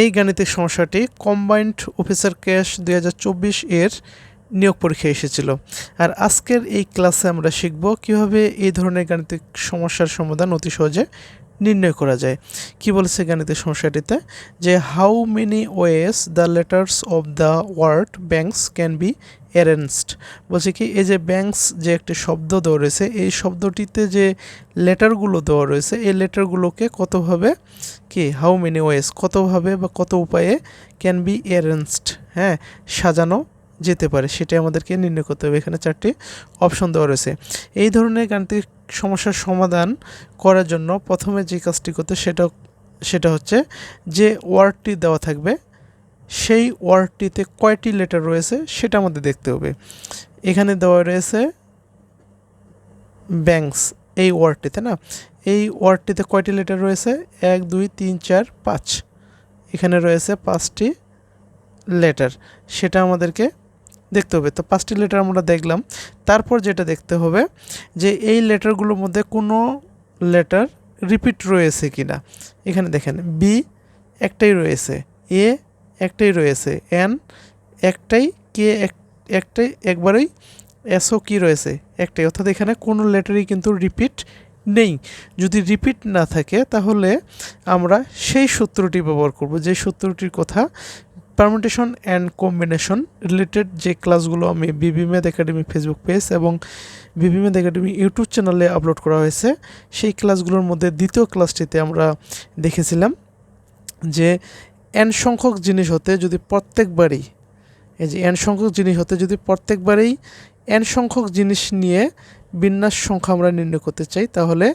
এই গাণিতিক সমস্যাটি কম্বাইন্ড অফিসার ক্যাশ দুই হাজার চব্বিশ এর নিয়োগ পরীক্ষায় এসেছিল। আর আজকের এই ক্লাসে আমরা শিখব কীভাবে এই ধরনের গাণিতিক সমস্যার সমাধান অতি সহজে নির্ণয় করা যায়। কি বলেছে গাণিতিক সমস্যাটিতে? যে how many ways the letters of the word banks can be arranged বলছে কি, এই যে ব্যাংকস যে একটি শব্দ দেওয়া রয়েছে, এই শব্দটিতে যে লেটারগুলো দেওয়া রয়েছে, এই লেটারগুলোকে কতভাবে কি হাউ মেনি ওয়েস কতভাবে বা কত উপায়ে ক্যান বি অ্যারেঞ্জড হ্যাঁ সাজানো যেতে পারে, সেটাই আমাদেরকে নির্ণয় করতে হবে। এখানে চারটি অপশন দেওয়া রয়েছে। এই ধরনের গাণিতিক সমস্যার সমাধান করার জন্য প্রথমে যে কাজটি করতে সেটা সেটা হচ্ছে যে ওয়ার্ডটি দেওয়া থাকবে, সেই ওয়ার্ডটিতে কয়টি লেটার রয়েছে সেটা আমাদের দেখতে হবে। এখানে দেওয়া রয়েছে ব্যাংকস, এই ওয়ার্ডটিতে না? এই ওয়ার্ডটিতে কয়টি লেটার রয়েছে? এক, দুই, তিন, চার, পাঁচ। এখানে রয়েছে পাঁচটি লেটার। সেটা আমাদেরকে দেখতে হবে। তো পাঁচটি লেটার আমরা দেখলাম। তারপর যেটা দেখতে হবে যে এই লেটারগুলোর মধ্যে কোনো লেটার রিপিট রয়েছে কি না এখানে দেখেন বি একটাই রয়েছে এ একটাই রয়েছে এন একটাই কে একটাই, একবারেই এসও কি রয়েছে, একটাই। অর্থাৎ এখানে কোনো লেটারই কিন্তু রিপিট নেই। যদি রিপিট না থাকে তাহলে আমরা সেই সূত্রটি ব্যবহার করব। যে সূত্রটির কথা পারমুটেশন অ্যান্ড কম্বিনেশন রিলেটেড যে ক্লাসগুলো আমি বিবি ম্যাথ একাডেমি ফেসবুক পেজ এবং বিবি ম্যাথ একাডেমি ইউটিউব চ্যানেলে আপলোড করা হয়েছে, সেই ক্লাসগুলোর মধ্যে দ্বিতীয় ক্লাসটিতে আমরা দেখেছিলাম যে এন সংখ্যক জিনিস হতে যদি প্রত্যেকবারই, এই যে এন সংখ্যক জিনিস হতে যদি প্রত্যেকবারেই এন সংখ্যক জিনিস নিয়ে বিন্যাস সংখ্যা আমরা নির্ণয় করতে চাই, তাহলে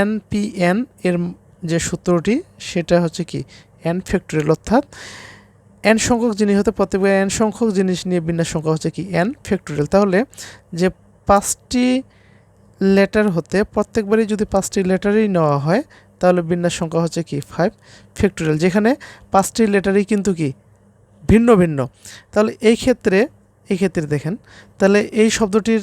এন পি এন এর যে সূত্রটি সেটা হচ্ছে কি? এন ফ্যাক্টরিয়াল অর্থাৎ এন সংখ্যক জিনিস হতে প্রত্যেকবার এন সংখ্যক জিনিস নিয়ে বিন্যাস সংখ্যা হচ্ছে কি? এন ফ্যাক্টরিয়াল তাহলে যে পাঁচটি লেটার হতে প্রত্যেকবারই যদি পাঁচটি লেটারই নেওয়া হয়, তাহলে বিন্যাস সংখ্যা হচ্ছে কি? ফাইভ ফ্যাক্টরিয়াল যেখানে পাঁচটি লেটারই কিন্তু কি? ভিন্ন ভিন্ন। তাহলে এই ক্ষেত্রে এই ক্ষেত্রে দেখেন, তাহলে এই শব্দটির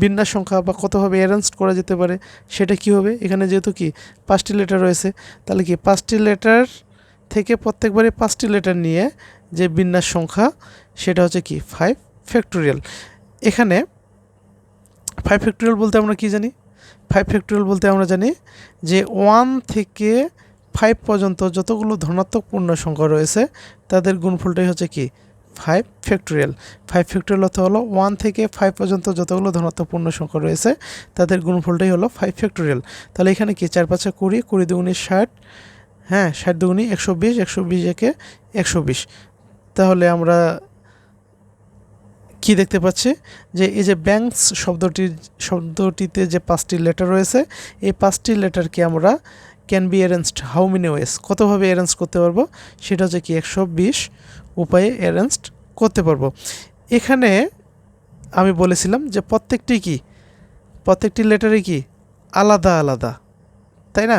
বিন্যাস সংখ্যা বা কতভাবে অ্যারেঞ্জ করা যেতে পারে, সেটা কি হবে? এখানে যেহেতু কি, পাঁচটি লেটার রয়েছে, তাহলে কি পাঁচটি লেটার থেকে প্রত্যেকবারে পাঁচটি লেটার নিয়ে যে বিন্যাস সংখ্যা, সেটা হচ্ছে কি? ফাইভ ফ্যাক্টোরিয়াল এখানে ফাইভ ফ্যাক্টোরিয়াল বলতে আমরা কি জানি? ফাইভ ফ্যাক্টোরিয়াল বলতে আমরা জানি যে ওয়ান থেকে ফাইভ পর্যন্ত যতগুলো ধনাত্মক পূর্ণ সংখ্যা রয়েছে, তাদের গুণফলটাই হচ্ছে কি? ফাইভ ফ্যাক্টোরিয়াল ফাইভ ফ্যাক্টোরিয়াল অর্থ হলো ওয়ান থেকে ফাইভ পর্যন্ত যতগুলো ধনাত্মক পূর্ণ সংখ্যা রয়েছে, তাদের গুণফলটাই হলো ফাইভ ফ্যাক্টোরিয়াল তাহলে এখানে কি? চার পাঁচে কুড়ি কুড়ি দুগুণি ষাট হ্যাঁ ষাট দুগুণি একশো বিশ একশো বিশ একে একশো বিশ। তাহলে আমরা কি দেখতে পাচ্ছি? যে এই যে ব্যাংকস শব্দটির শব্দটিতে যে পাঁচটি লেটার রয়েছে, এই পাঁচটি লেটারকে আমরা can be arranged, how many ways, কতভাবে অ্যারেঞ্জ করতে পারব? সেটা হচ্ছে কি একশো বিশ উপায়ে অ্যারেঞ্জড করতে পারব। এখানে আমি বলেছিলাম যে প্রত্যেকটি কি? প্রত্যেকটি লেটারে কি? আলাদা আলাদা। তাই না?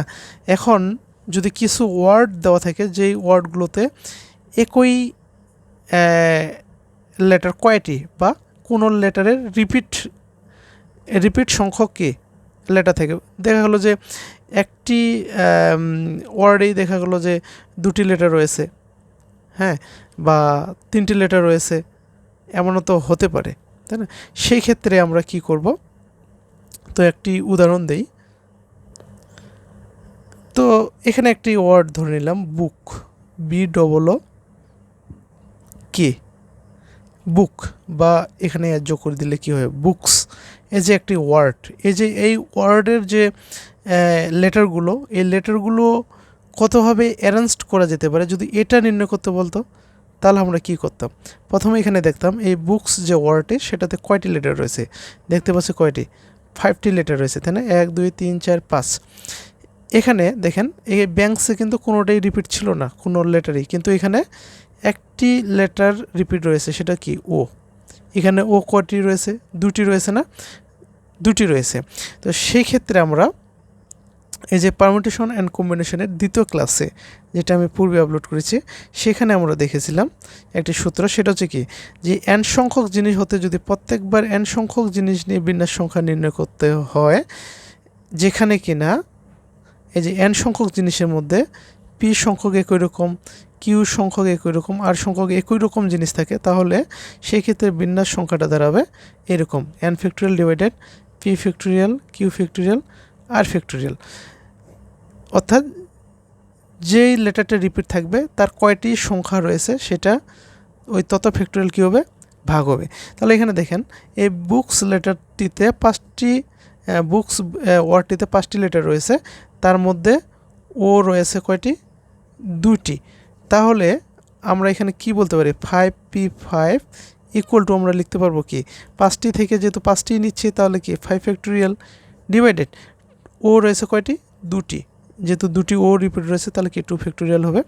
এখন যদি কিছু ওয়ার্ড দেওয়া থাকে, যেই ওয়ার্ডগুলোতে একই লেটার কয়টি বা কোনো লেটারের রিপিট রিপিট সংখ্যক কি লেটার থাকে? দেখা গেলো যে একটি ওয়ার্ডেই দেখা গেলো যে দুটি লেটার রয়েছে হ্যাঁ বা তিনটি লেটার রয়েছে, এমনও তো হতে পারে, তাই না? সেই ক্ষেত্রে আমরা কি করব? তো একটি উদাহরণ দেই। এখানে একটি ওয়ার্ড ধরে নিলাম, বুক, বি ডবল ও কে। বুক বা এখানে যোগ করে দিলে কী হয়? বুকস এই যে একটি ওয়ার্ড এই যে এই ওয়ার্ডের যে লেটারগুলো, এই লেটারগুলো কতভাবে অ্যারেঞ্জড করা যেতে পারে? যদি এটা নির্ণয় করতে বলতো, তাহলে আমরা কি করতাম? প্রথমে এখানে দেখতাম, এই বুকস যে ওয়ার্ডটি, সেটাতে কয়টি লেটার রয়েছে? দেখতে পাচ্ছি কয়টি? ফাইভটি লেটার রয়েছে, তাই না? এক, দুই, তিন, চার, পাঁচ। এখানে দেখেন, এই ব্যাংকসে কিন্তু কোনোটাই রিপিট ছিল না, কোনো লেটারই কিন্তু এখানে একটি লেটার রিপিট রয়েছে, সেটা কি? ও এখানে ও কয়টি রয়েছে? দুটি রয়েছে না? দুটি রয়েছে। তো সেই ক্ষেত্রে আমরা এই যে পারমিটেশন অ্যান্ড কম্বিনেশনের দ্বিতীয় ক্লাসে যেটা আমি পূর্বে আপলোড করেছি, সেখানে আমরা দেখেছিলাম একটি সূত্র, সেটা হচ্ছে কি? যে এন সংখ্যক জিনিস হতে যদি প্রত্যেকবার এন সংখ্যক জিনিস নিয়ে বিন্যাস সংখ্যা নির্ণয় করতে হয়, যেখানে কিনা এই যে এন সংখ্যক জিনিসের মধ্যে পি সংখ্যক একই রকম কিউ সংখ্যক একই রকম আর সংখ্যক একই রকম জিনিস থাকে, তাহলে সেই ক্ষেত্রে বিন্যাস সংখ্যাটা দাঁড়াবে এরকম n factorial divided p factorial q factorial r factorial অর্থাৎ যেই লেটারটা রিপিট থাকবে, তার কয়টি সংখ্যা রয়েছে, সেটা ওই তত ফ্যাক্টোরিয়াল কী হবে? ভাগ হবে। তাহলে এখানে দেখেন, এই বুকস লেটারটিতে পাঁচটি বুকস ওয়ার্ডটিতে পাঁচটি লেটার রয়েছে। তার মধ্যে ও রয়েছে কয়টি? দুটি তাহলে আমরা এখানে কি বলতে পারি? Five P five equal to আমরা লিখতে পারব কি? পাঁচটি থেকে যেহেতু পাঁচটি নিচ্ছি, তাহলে কি ফাইভ ফ্যাক্টোরিয়াল ডিভাইডেড ও রয়েছে কয়টি? দুটি। যেহেতু দুটি ও রিপিট রয়েছে, তাহলে কি টু ফ্যাক্টোরিয়াল হবে?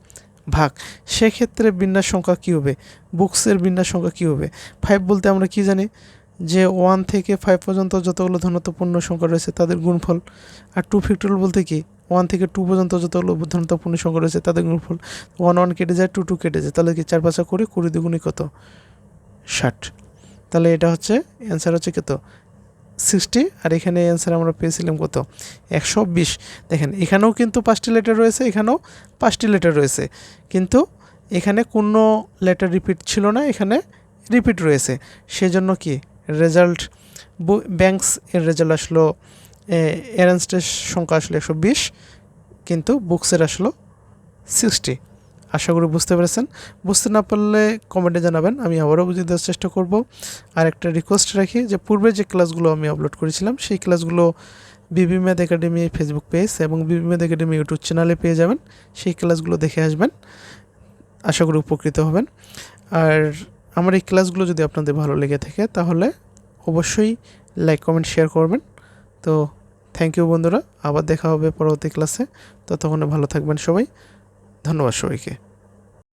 ভাগ। সেক্ষেত্রে বিন্যাস সংখ্যা কী হবে? বুকসের বিন্যাস সংখ্যা কী হবে? ফাইভ বলতে আমরা কি জানি? যে ওয়ান থেকে ফাইভ পর্যন্ত যতগুলো ধনত্বপূর্ণ সংখ্যা রয়েছে, তাদের গুণফল। আর টু ফ্যাক্টোরিয়াল বলতে কি? ওয়ান থেকে টু পর্যন্ত যতগুলো ধনত্বপূর্ণ সংখ্যা রয়েছে, তাদের গুণফল। ওয়ান ওয়ান কেটে যায়, টু টু কেটে যায়, তাহলে কি চার পাঁচা করি কুড়ি দুগুণি কত? ষাট। তাহলে এটা হচ্ছে অ্যান্সার হচ্ছে কত? সিক্সটি আর এখানে অ্যান্সার আমরা পেয়েছিলাম কত? একশো বিশ। দেখেন, এখানেও কিন্তু পাঁচটি লেটার রয়েছে, এখানেও পাঁচটি লেটার রয়েছে। কিন্তু এখানে কোনো লেটার রিপিট ছিল না, এখানে রিপিট রয়েছে। সেজন্য কি? রেজাল্ট ব্যাংকস এর রেজাল্ট আসলো অ্যারেঞ্জটের সংখ্যা আসলো একশো বিশ, কিন্তু বুকসের আসলো সিক্সটি আশা করি বুঝতে পেরেছেন। বুঝতে না পারলে কমেন্টে জানাবেন, আমি আবারও বুঝিয়ে দেওয়ার চেষ্টা করব। আর একটা রিকোয়েস্ট রাখি যে, পূর্বে যে ক্লাসগুলো আমি আপলোড করেছিলাম, সেই ক্লাসগুলো বিবি ম্যাথ একাডেমি ফেসবুক পেজ এবং বিবি ম্যাথ একাডেমি ইউটিউব চ্যানেলে পেয়ে যাবেন। সেই ক্লাসগুলো দেখে আসবেন। আশা করি উপকৃত হবেন। আর আমার এই ক্লাসগুলো যদি আপনাদের ভালো লেগে থাকে, তাহলে অবশ্যই লাইক, কমেন্ট, শেয়ার করবেন। তো থ্যাংক ইউ বন্ধুরা, আবার দেখা হবে পরবর্তী ক্লাসে। ততক্ষণে ভালো থাকবেন সবাই। ধন্যবাদ সবাইকে।